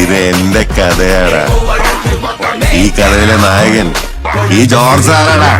ഇത് കഥയാടാ. ഈ കഥയിലെ നായകൻ ഈ ജോർജ് സാറാടാ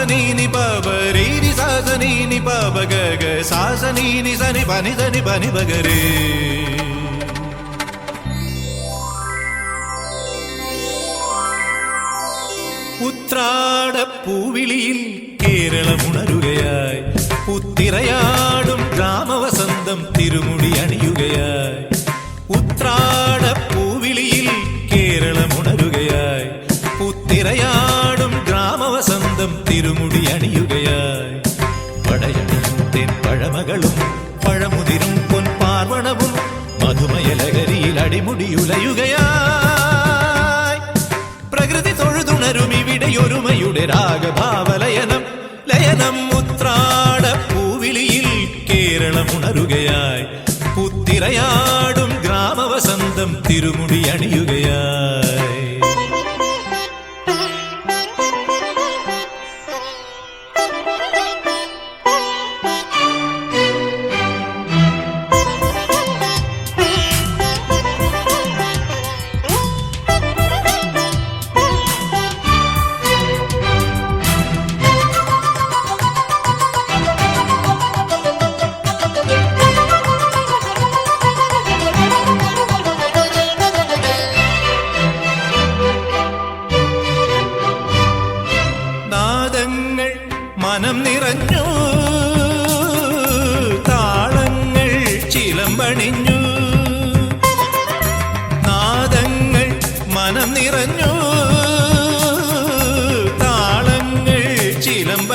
ഗാഗരീരി സാസനീനി പബരീരി സാസനീനി പബ ഗഗ സാസനീനി సని പനി സനി പനി പഗരേ ഉത്രാടപ്പൂവിളിയിൽ കേരളമുണരുകയായി. പുത്തിരയാടും ഗ്രാമവസന്തം തിരുമുടി അണിയുകയായി. ഉത്രാടപ്പൂവിളിയിൽ പഴമകളും പഴമുതിരും പൊൻപാർവണവും മധുമയലകരിയിൽ അടിമുടിയുലയുകയായി. പ്രകൃതി തൊഴുതുണരും ഇവിടെ ഒരുമയുടെ രാഗഭാവലയനം ലയനം ഉത്രാട പൂവിളിയിൽ കേരളമുണരുകയായി. പുത്തിരയാടും ഗ്രാമവസന്തം തിരുമുടി അണിയുകയായി.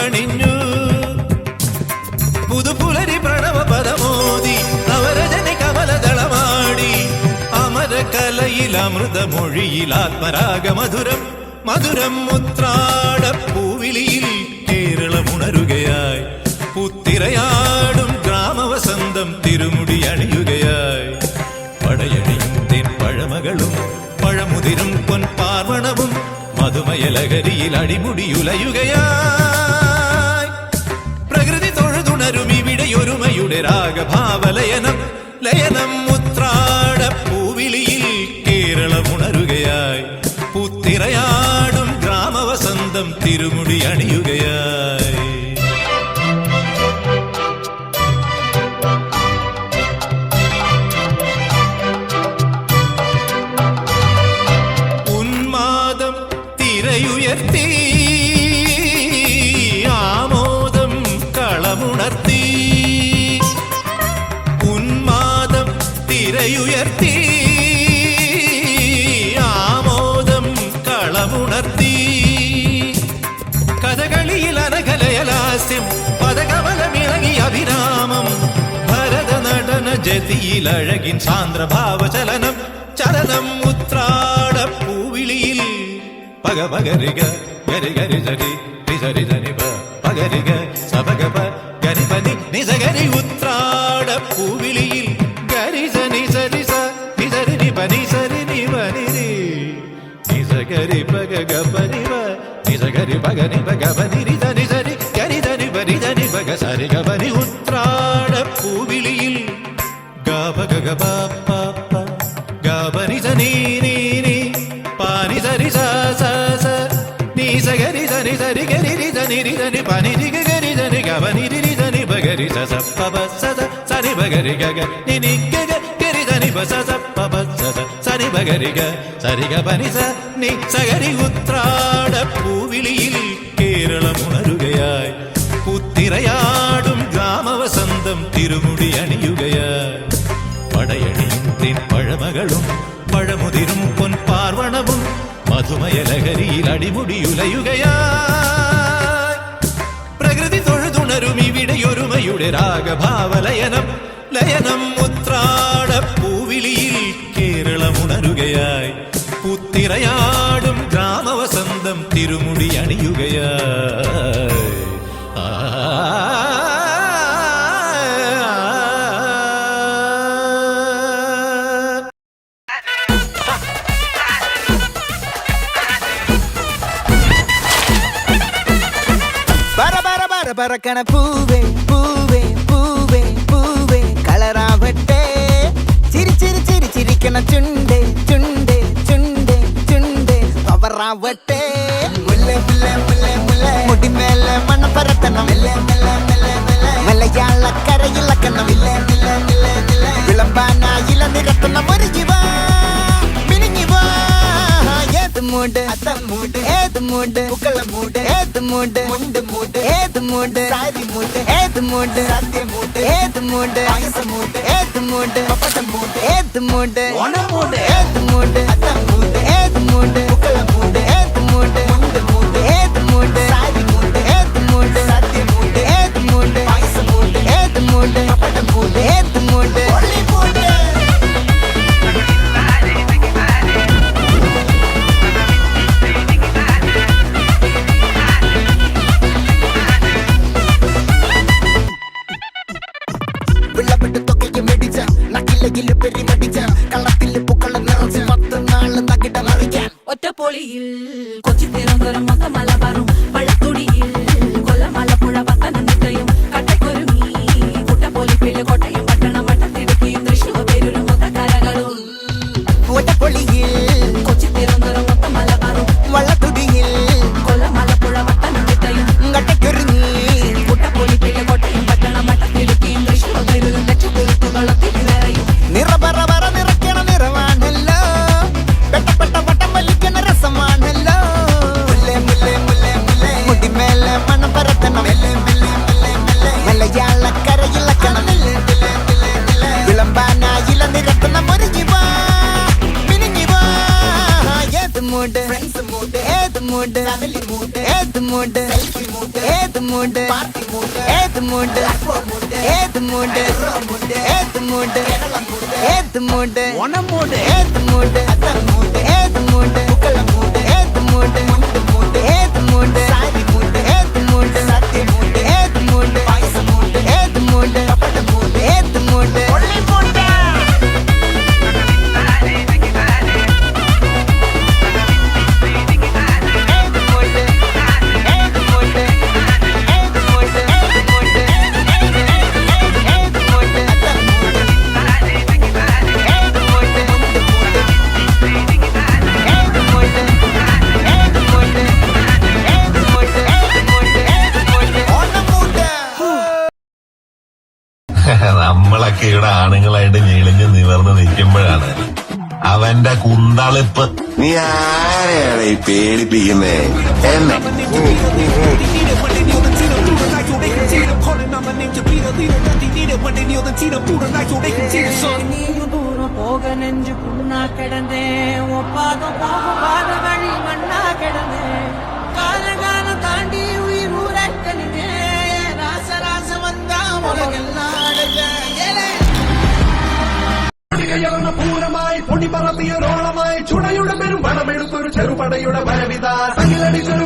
ചിലമ്പണിഞ്ഞു പുതുപുലരി പ്രണവ പദമോദി നവരജനി കമലദളമാടി. അമരകലയിൽ അമൃതമൊഴിയിൽ ആത്മരാഗ മധുരം മധുരം മുത്രാട പൂവിളിയിൽ പുത്തിരയാടും ഗ്രാമവസന്തം തിരുമുടി അണിയുകയായി. പടയണിയും പഴമകളും പഴമുതിരും പൊൻപാർവണവും മധുമയലഹരിയിൽ അടിമുടിയുലയുകയായി രാഗഭാവലയനം ലയനം അനകലയലാസ്യം പദകമലമിളകി അഭിരാമം. ഭരത നടന ജതിയിൽ അഴകിൻ സാന്ദ്രഭാവചലനം ചലനം ഉത്രാട പൂവിളിയിൽ പക പകരിക ഗരി ഗരി ജരി രിസരി ജനി പ പകരിക സപക പ ഗരി പനി നിസഗരി ഉത്രാട പൂവിളിയിൽ ഗരി സനി സരി സ നിസരി നി പനി സരി നി പനി രി നിസഗരി പക ഗ പനി വ നിസഗരി പക നി പക പനി രി സനി സരി ഗരി ധനി പനി ധനി പക സരി ഗ പനി ഉത്രാട പൂവിളിയിൽ ഗാപ ഗ ഗ പ പ പ ഗാപനി സ നീ നീ പാനി സരി സ സ സ നീ സ ഗരി സനി സരി ഗരി രി സനി രി സനി പനി രി ഗരി സനി സനി സനി സനി സനി സരി ഉത്രാട പൂവിളിയിൽ കേരളമുണരുകയായി. പുത്തിരയാടും ഗ്രാമവസന്തം തിരുമുടി അണിയുകയായി പടയണിയും തെൻ പഴമകളും പഴമുതിരും പൊൻപാർവണവും മധുമയലഹരിയിൽ അടിമുടിയുലയുകയാ. പ്രകൃതി തൊഴുതുണരും ഇവിടെ ഒരുമയുടെ രാഗഭാവലയനം. ലയനം ഉത്രാട പൂവിളിയിൽ കേരളമുണരുകയായി. പുത്തിറയാടും ഗ്രാമവസന്തം തിരുമുടി അണിയുകയായി பரபரக்கன பூவே பூவே பூவே பூவே கலராவட்டே சிரி சிரி சிரி சிரிக்கன சுண்டே சுண்டே சுண்டே சுண்டே பவராவட்டே முல்லை முல்லை முல்லை முல்லை. മണ്ണ പരത്തണം മലയാള കരയിളക്കണം വിളമ്പാനായില നിരത്തണം ഒരു ജീവ മൂട് അത്തം മൂട് ഏത് മൂട് പുക്കള മൂട് ഏത് മൂട് മുണ്ട് മൂട് ഏത് മൂട് സാരി മൂട് ഏത് മൂട് സദ്യ മൂട് ഏത് മൂട് ഏത് മൂട് പപ്പടം മൂട് ഏത് മൂട് ഓണം മൂട് ഏത് മൂട് അത്തം മൂട് ഏത് മൂട് മൂട് മൂട് மூண்டு ஏத்து மூண்டு ஏத்து மூண்டு ஏத்து மூண்டு ஏத்து மூண்டு ஏத்து மூண்டு ஏத்து மூண்டு உணம் மூண்டு ஏத்து மூண்டு ஏத்து மூண்டு ஏத்து மூண்டு ஏத்து மூண்டு ஏத்து மூண்டு ஏத்து மூண்டு ஏத்து மூண்டு ஏத்து மூண்டு കുന്തളിപ്പ് നീ ആരെയാണ് ഈ പേടിപ്പിക്കുന്നേ? എന്നെ. പടമെടുത്തൊരു ചെറുപടയുടെ പരവിത സകിലടിച്ചൊരു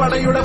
പടയുടെ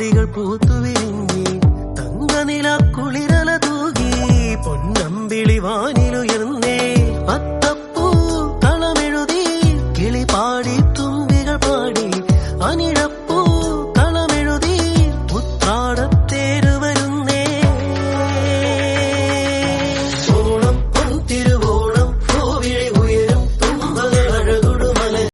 പടികൾ പൂത്തുവി